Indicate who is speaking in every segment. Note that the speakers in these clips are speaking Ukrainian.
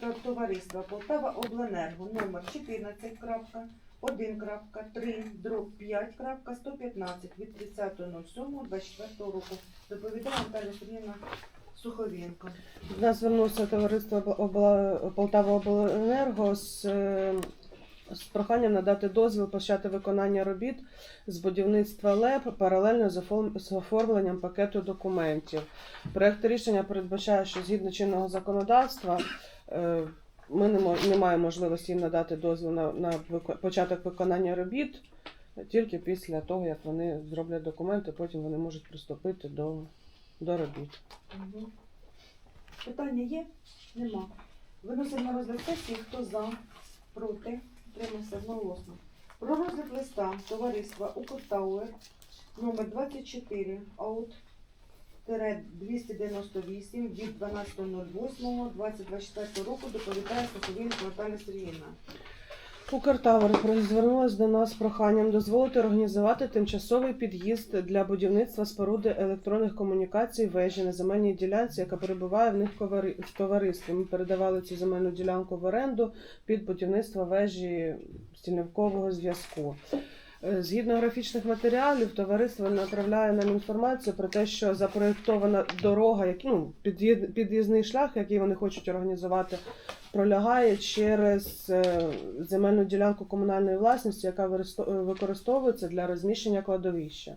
Speaker 1: та- товариства Полтава Обленерго номер 14.1.3 дроб 5.115 від 30.07.24 року. Доповідає Наталя Сергіївна Суховенко.
Speaker 2: До нас звернувся товариство Полтава Обленерго з, е, з проханням надати дозвіл почати виконання робіт з будівництва ЛЕП паралельно з оформленням пакету документів. Проект рішення передбачає, що згідно чинного законодавства ми не, маємо можливості їм надати дозвіл на, на початок виконання робіт тільки після того, як вони зроблять документи, потім вони можуть приступити до, до робіт.
Speaker 1: Питання є? Нема. Виносимо на розгляд сесії. Хто за? Проти? Тримався одноголосно. Про розгляд листа товариства Укртауер номер 24 аут 298 від 12.08.2024 року доповідає Суховінська Наталя Сергіївна.
Speaker 2: Укртавер звернулась до нас з проханням дозволити організувати тимчасовий під'їзд для будівництва споруди електронних комунікацій вежі на земельній ділянці, яка перебуває в них в товаристві. Ми передавали цю земельну ділянку в оренду під будівництво вежі стільникового зв'язку. Е, Згідно графічних матеріалів, товариство направляє нам інформацію про те, що запроєктована дорога, як- ну, під'їзний шлях, який вони хочуть організувати, пролягає через е, земельну ділянку комунальної власності, яка е, використовується для розміщення кладовища.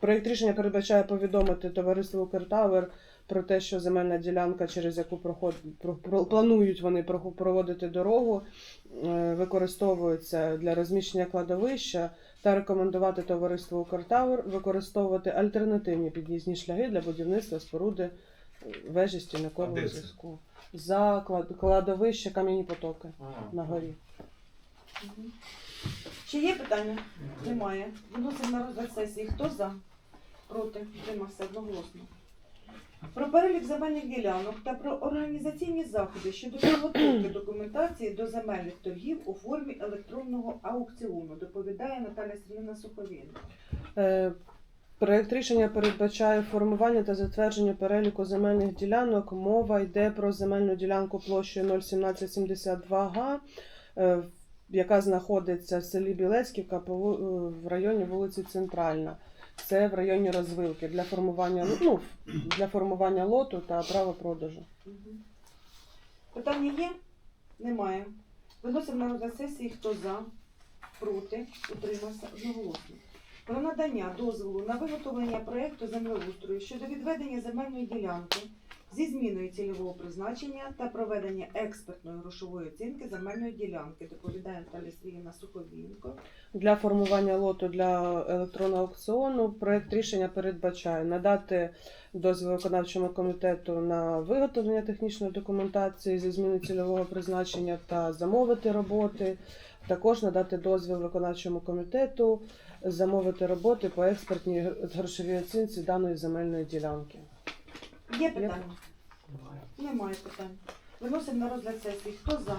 Speaker 2: Проєкт рішення передбачає повідомити товариство Укртавер про те, що земельна ділянка, через яку проход... про- про- планують вони проводити дорогу, е, використовується для розміщення кладовища та рекомендувати товариству Укртавер використовувати альтернативні під'їзні шляхи для будівництва споруди е, вежі стільникового зв'язку. За клад- кладовище Кам'яні потоки на горі.
Speaker 1: Чи є питання? Немає. Виносимо на розгляд сесії. Хто за? Проти? Тримався одноголосно. Про перелік земельних ділянок та про організаційні заходи щодо підготовки документації до земельних торгів у формі електронного аукціону. Доповідає Наталя Сергійовна Суховінко.
Speaker 2: Е, Проект рішення передбачає формування та затвердження переліку земельних ділянок. Мова йде про земельну ділянку площею 01772 га, е, яка знаходиться в селі Білецьківка е, в районі вулиці Центральна. Це в районі розвилки для формування ну, для формування лоту та права продажу.
Speaker 1: Питання є? Немає. Виносимо на сесії, хто за, проти, утримався одноголосно. Про надання дозволу на виготовлення проєкту землеустрою щодо відведення земельної ділянки зі зміною цільового призначення та проведення експертної грошової оцінки земельної ділянки, доповідає Наталія Сергіївна Суховінко.
Speaker 2: Для формування лоту для електронного аукціону проект рішення передбачає надати дозвіл виконавчому комітету на виготовлення технічної документації зі зміни цільового призначення та замовити роботи. Також надати дозвіл виконавчому комітету замовити роботи по експертній грошовій оцінці даної земельної ділянки.
Speaker 1: Є питання? Немає питань. Виносимо на розгляд сесії. Хто за?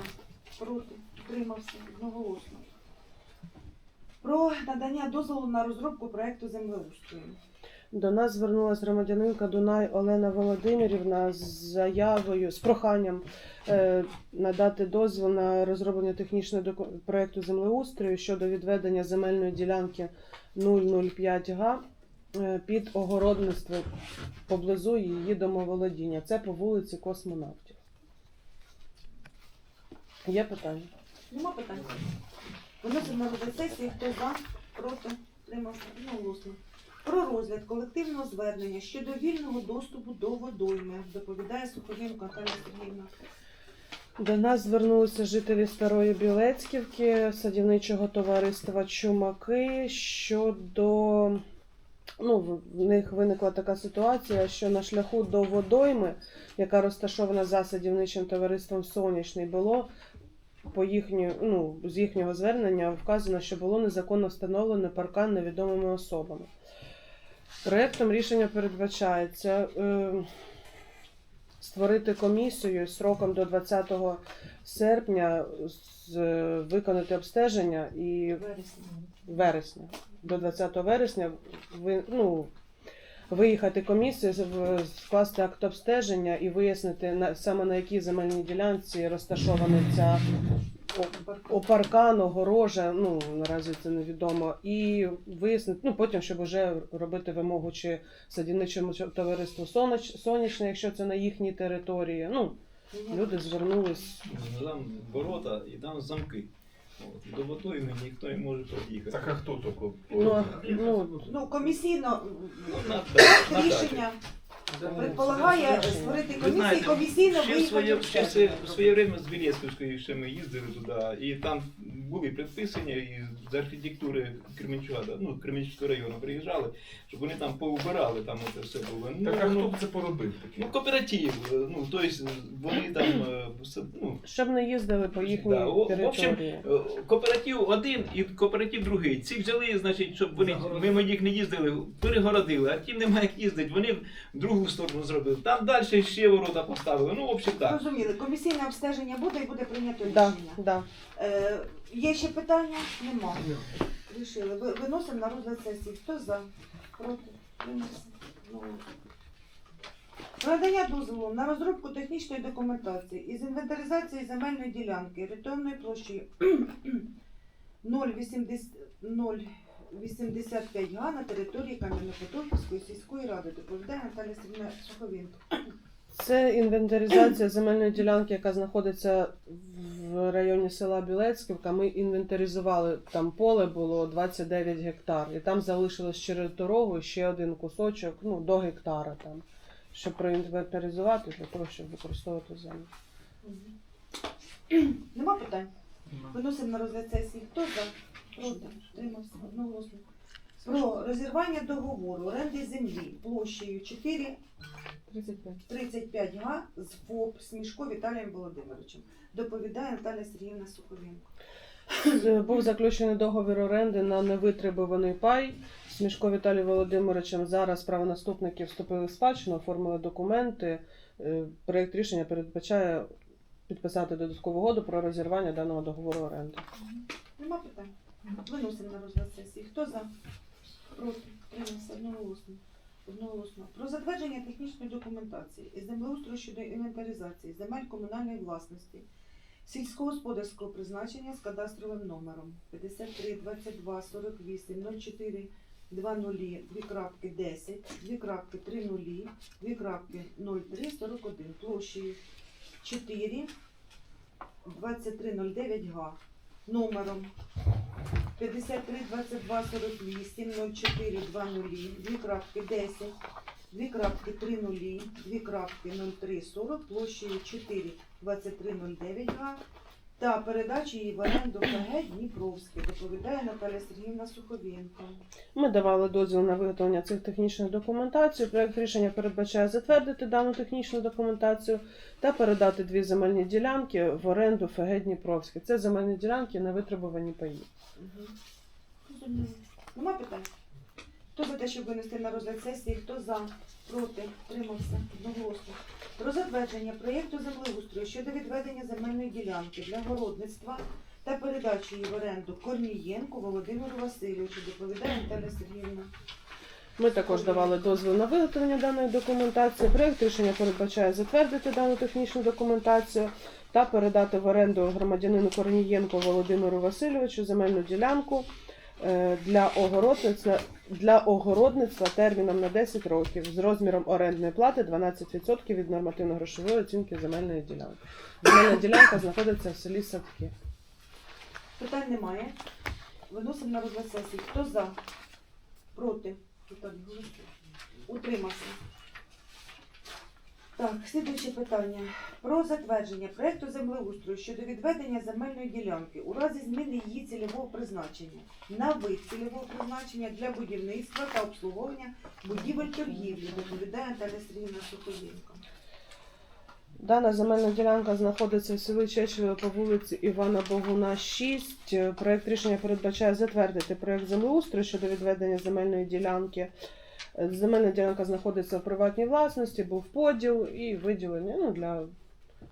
Speaker 1: Проти? Утримався? Одноголосно. Про надання дозволу на розробку проекту землеустрою.
Speaker 2: До нас звернулася громадянинка Дунай Олена Володимирівна з заявою з проханням е, надати дозвіл на розроблення технічного проекту землеустрою щодо відведення земельної ділянки 005 га під огородництво поблизу її домоволодіння. Це по вулиці Космонавтів. Є питання?
Speaker 1: Нема питань? Виносимо на сесії. Хто за? Проти? Утримався? Одноголосно. Про розгляд колективного звернення щодо вільного доступу до водойми. Доповідає Суховенко Наталія Сергіївна.
Speaker 2: До нас звернулися жителі Старої Білецьківки, садівничого товариства Чумаки щодо ну, в них виникла така ситуація, що на шляху до водойми, яка розташована за садівничим товариством Сонячний, було по їхню, ну, з їхнього звернення вказано, що було незаконно встановлено паркан невідомими особами. Проектом рішення передбачається е, створити комісію сроком до 20 серпня з, виконати обстеження і
Speaker 1: Вересня.
Speaker 2: вересня. До 20 вересня ви, ну, виїхати комісію, скласти акт обстеження і вияснити на саме на якій земельній ділянці розташована ця о- паркан, огорожа. Ну наразі це невідомо. І вияснити, ну потім, щоб вже робити вимогу чи садівничому товариству «Соноч- сонячне, якщо це на їхній території. Ну люди звернулись.
Speaker 3: Ну, Там ворота і там замки. От. До водою ніхто не може під'їхати.
Speaker 4: Так а хто тільки?
Speaker 2: Ну, ну,
Speaker 1: Ну, комісійно
Speaker 3: Ну, на-
Speaker 1: проект
Speaker 3: на
Speaker 1: рішення предполагає створити
Speaker 3: Ви
Speaker 1: комісію, комісійно
Speaker 3: ще в
Speaker 1: виїхати
Speaker 3: своє, ще в своє, время з Білєцької ще ми їздили туди, і там були предписання і з архітектури Кременчуга, ну, Кременчуцького району приїжджали, щоб вони там поубирали, там це все було. Ну,
Speaker 4: Так а
Speaker 3: ну,
Speaker 4: хто б це поробив таке?
Speaker 3: ну, кооператив, е, ну, тобто вони там, е, все, ну,
Speaker 2: щоб не їздили по їхній
Speaker 3: Да, о- в общем,
Speaker 2: території.
Speaker 3: Е, Кооператив один і кооператив другий. Ці взяли, значить, щоб вони мимо їх не їздили, перегородили, а ті немає як їздити, вони в другу сторону зробили. Там далі ще ворота поставили. Ну, в общем, так.
Speaker 1: Зрозуміли, комісійне обстеження буде і буде прийнято
Speaker 2: Да,
Speaker 1: рішення.
Speaker 2: да.
Speaker 1: Е, є ще питання? Нема. Рішили. Ви- Виносимо на розгляд сесії. Хто за? Проти? Виносимо. Одноголосно. Надання дозволу на розробку технічної документації із інвентаризації земельної ділянки орієнтовною площею 0,80 0,85 га на території Кам'янопотоківської сільської ради. Доповідає Наталя Сергійовна Суховенко.
Speaker 2: Це інвентаризація земельної ділянки, яка знаходиться в районі села Білецьківка. Ми інвентаризували там поле було 29 гектар, і там залишилось через дорогу ще один кусочок, ну до гектара там, щоб проінвентаризувати для того, щоб використовувати землю.
Speaker 1: Нема питань? Виносимо на розгляд сесії. Хто за? Проти? Тримався одноголосно. Про розірвання договору оренди землі площею 4,35 га з ФОП Смішко Віталієм Володимировичем. Доповідає Наталя Сергіївна Суховенко.
Speaker 2: З- Був заключений договір оренди на невитребуваний пай. Смішко Віталій Володимировичем зараз правонаступники вступили в спадщину, оформили документи. Е, Проєкт рішення передбачає підписати додаткову угоду про розірвання даного договору оренди.
Speaker 1: Нема питань? Виносимо на розгляд сесії. Хто за? Проти? Тримався одноголосно. Одноголосно. Про затвердження технічної документації із землеустрою щодо інвентаризації земель комунальної власності сільськогосподарського призначення з кадастровим номером 53 22 48 04 20 2 крапки 10, 2 крапки 3 нулі, 2 крапки 03 41 площею 4 2309 га номером 53 22 48 04 20 2 крапки 10, 2 крапки 3 нулі, 2 крапки 03 40 площею 4 2309 га та передачі її в оренду КГ Дніпровське, доповідає Наталя Сергіївна Суховенко.
Speaker 2: Ми давали дозвіл на виготовлення цих технічних документацій. Проект рішення передбачає затвердити дану технічну документацію та передати дві земельні ділянки в оренду ФГ Дніпровське. Це земельні ділянки на витребувані паї.
Speaker 1: Зрозуміло. Нема питань? Хто за щоб винести на розгляд сесії, хто за, проти, тримався, одноголосно. Про затвердження проєкту землеустрою щодо відведення земельної ділянки для городництва та передачі її в оренду Корнієнку Володимиру Васильовичу, доповідає Наталя Сергіївна.
Speaker 2: Ми також давали дозвіл на виготовлення даної документації. Проект рішення передбачає затвердити дану технічну документацію та передати в оренду громадянину Корнієнку Володимиру Васильовичу земельну ділянку е, для огородництва, для огородництва терміном на 10 років з розміром орендної плати 12% від нормативно-грошової оцінки земельної ділянки. Земельна ділянка знаходиться в селі Садки.
Speaker 1: Питань немає. Виносимо на розгляд сесії. Хто за? Проти? Утримався. Так, слідуюче питання. Про затвердження проекту землеустрою щодо відведення земельної ділянки у разі зміни її цільового призначення на вид цільового призначення для будівництва та обслуговування будівель торгівлі, доповідає Наталя Сергійовна Суховенко.
Speaker 2: Дана земельна ділянка знаходиться в селі Чечеве по вулиці Івана Богуна, 6. Е, Проект рішення передбачає затвердити проект землеустрою щодо відведення земельної ділянки. Земельна ділянка знаходиться в приватній власності, був поділ і виділення ну, для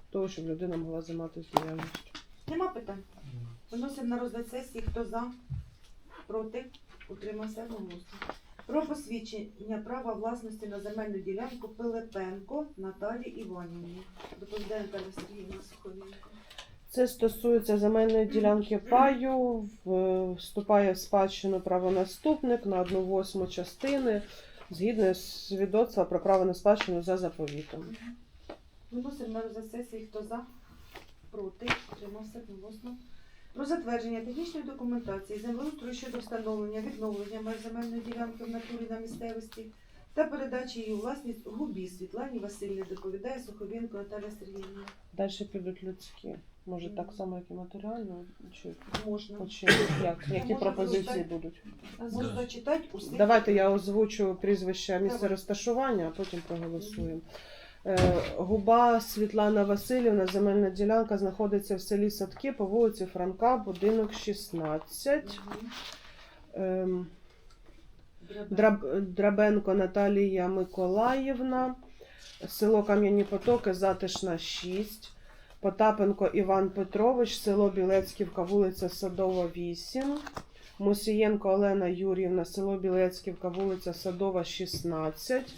Speaker 2: того, щоб людина могла займатися діяльністю.
Speaker 1: Нема питань? Виносимо на розгляд сесії. Хто за? Проти? Утримався одноголосно. Про посвідчення права власності на земельну ділянку Пилипенко Наталії Іванівні. Доповідає Наталя Сергіївна Суховенко.
Speaker 2: Це стосується земельної ділянки паю, вступає в спадщину правонаступник на одну восьму частини згідно з свідоцтва про право на спадщину за заповітом.
Speaker 1: Виносимо на розгляд сесії. Хто за? Проти? тримався одноголосно. Про затвердження технічної документації землеустрою щодо встановлення відновлення меж земельної ділянки в натурі на місцевості та передачі її у власність губі Світлані Васильівні доповідає Суховенко Наталя Сергіївна.
Speaker 2: Далі підуть людські. Може так само, як і матеріально, чи,
Speaker 1: Можна.
Speaker 2: чи як? Які
Speaker 1: можна
Speaker 2: пропозиції
Speaker 1: зачитати?
Speaker 2: будуть?
Speaker 1: Можна зачитати усе.
Speaker 2: Давайте я озвучу прізвище місце
Speaker 1: Давай.
Speaker 2: розташування, а потім проголосуємо. Е, Губа Світлана Васильівна, земельна ділянка знаходиться в селі Садки по вулиці Франка, будинок 16.
Speaker 1: Мгм.
Speaker 2: Ем,
Speaker 1: Драбе.
Speaker 2: Драб- Драбенко Наталія Миколаївна, село Кам'яні Потоки, Затишна 6. Потапенко Іван Петрович, село Білецьківка, вулиця Садова 8. Мусієнко Олена Юрівна, село Білецьківка, вулиця Садова 16.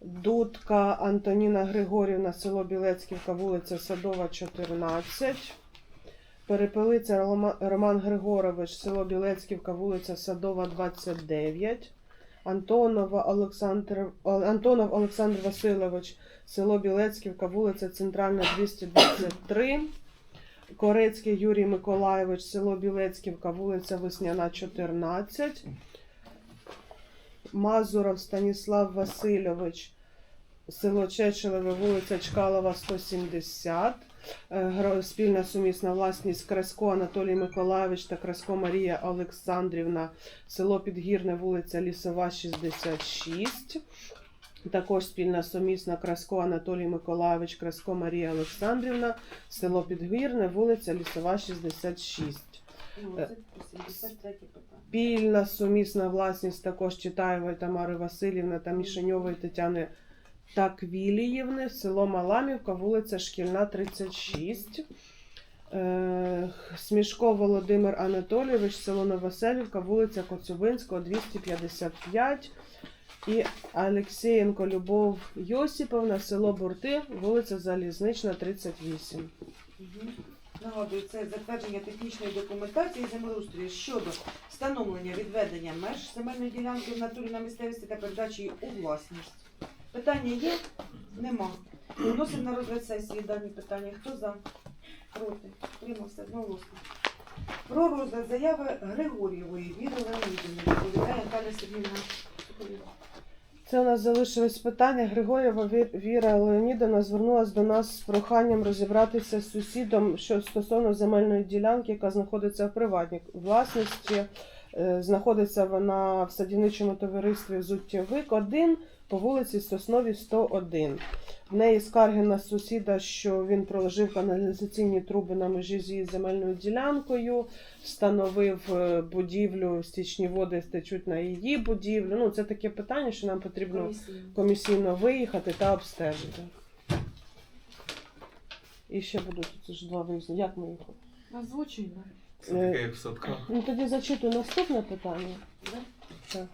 Speaker 2: Дудка Антоніна Григорівна, село Білецьківка, вулиця Садова 14. Перепелиця Роман Григорович, село Білецьківка, вулиця Садова, 29. Антонова Олександр, Антонов Олександр Васильович, село Білецьківка, вулиця Центральна, 223. Корецький Юрій Миколайович, село Білецьківка, вулиця Весняна, 14. Мазуров Станіслав Васильович, село Чечелеве, вулиця Чкалова, 170. Е, Спільна сумісна власність Красько Анатолій Миколайович та Красько Марія Олександрівна, село Підгірне, вулиця Лісова, 66. Також спільна сумісна Красько Анатолій Миколайович, Красько Марія Олександрівна, село Підгірне, вулиця Лісова, 66.
Speaker 1: Ну, це 83 питання.
Speaker 2: Спільна сумісна власність також Читаєвої Тамари Васильівни та Мішеньової Тетяни Таквіліївни, село Маламівка, вулиця Шкільна, 36. Е, Смішко Володимир Анатолійович, село Новоселівка, вулиця Коцюбинського, 255. І Алексєєнко Любов Йосиповна, село Бурти, вулиця Залізнична, 38.
Speaker 1: Мгм. Нагадую, це затвердження технічної документації землеустрою щодо встановлення відведення меж земельної ділянки в натурі на місцевості та передачі у власність. Питання є? Нема. Вносимо на розгляд сесії дані питання. Хто за? Проти? Тримався одноголосно. Про розгляд заяви Григорієвої Віри Леонідівни. Відповідає Наталя Сергіївна.
Speaker 2: Це у нас залишилось питання. Григорєва Ві- Віра Леонідовна звернулася до нас з проханням розібратися з сусідом що стосовно земельної ділянки, яка знаходиться в приватній власності. Е, Знаходиться вона в садівничому товаристві Зуттєвик 1 по вулиці Сосновій 101. В неї скарги на сусіда, що він проложив каналізаційні труби на межі з її земельною ділянкою, встановив е, будівлю, стічні води стечуть на її будівлю. Ну, це таке питання, що нам потрібно
Speaker 1: Комісійно.
Speaker 2: комісійно виїхати та обстежити. І ще будуть це ж два виїзди. Як ми їх?
Speaker 4: Озвучуй, да.
Speaker 5: Це таке, як в садках.
Speaker 2: Ну тоді зачитую наступне питання.
Speaker 1: Да?
Speaker 2: Так.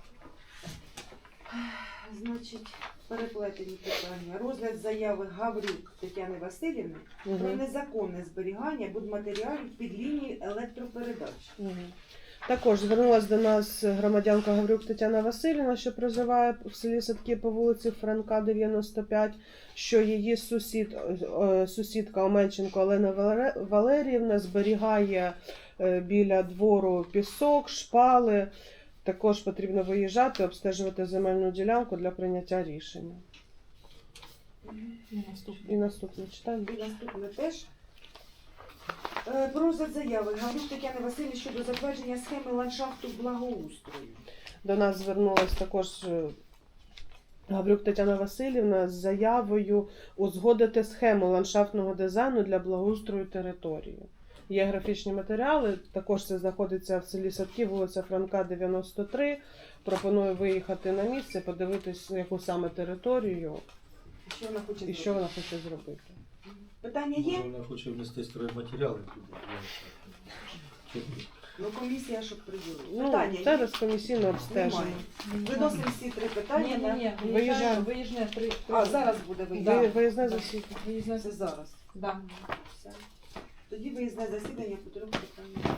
Speaker 1: Значить, переплетені питання. Розгляд заяви Гаврюк Тетяни Васильівни про
Speaker 2: Угу.
Speaker 1: незаконне зберігання будматеріалів під лінією електропередач.
Speaker 2: Угу. Також звернулася до нас громадянка Гаврюк Тетяна Васильівна, що проживає в селі Садки по вулиці Франка, 95, що її сусід, е, сусідка Омельченко Олена Валере- Валеріївна зберігає е, біля двору пісок, шпали. Також потрібно виїжджати, обстежувати земельну ділянку для прийняття рішення.
Speaker 4: І
Speaker 2: І
Speaker 4: наступне.
Speaker 2: читаємо.
Speaker 1: І наступне теж. Е, Про заяви Гаврюк Тетяни Васильівни щодо затвердження схеми ландшафту благоустрою.
Speaker 2: До нас звернулась також е, Гаврюк Тетяна Васильівна з заявою узгодити схему ландшафтного дизайну для благоустрою території. Є графічні матеріали, також це знаходиться в селі Садки, вулиця Франка, 93. Пропоную виїхати на місце, подивитись, яку саме територію
Speaker 1: Що вона хоче
Speaker 2: і
Speaker 1: зробити?
Speaker 2: що вона хоче зробити.
Speaker 1: Питання є?
Speaker 6: Може, вона хоче внести стройматеріали туди.
Speaker 1: Ну, комісія, щоб приділила.
Speaker 2: Ну,
Speaker 1: Питання є?
Speaker 2: зараз комісійне обстеження.
Speaker 1: Немає. Виносимо всі три питання.
Speaker 4: Ні, ні,
Speaker 1: на-
Speaker 4: ні,
Speaker 2: Виїжджаємо.
Speaker 4: виїжджаємо, виїжджаємо три.
Speaker 1: А, зараз буде
Speaker 2: Ви-
Speaker 1: виїзд.
Speaker 2: Виїзне засідання.
Speaker 4: Виїзне
Speaker 1: Це зараз.
Speaker 4: Да.
Speaker 1: Все. Тоді виїзне засідання по трьох питаннях.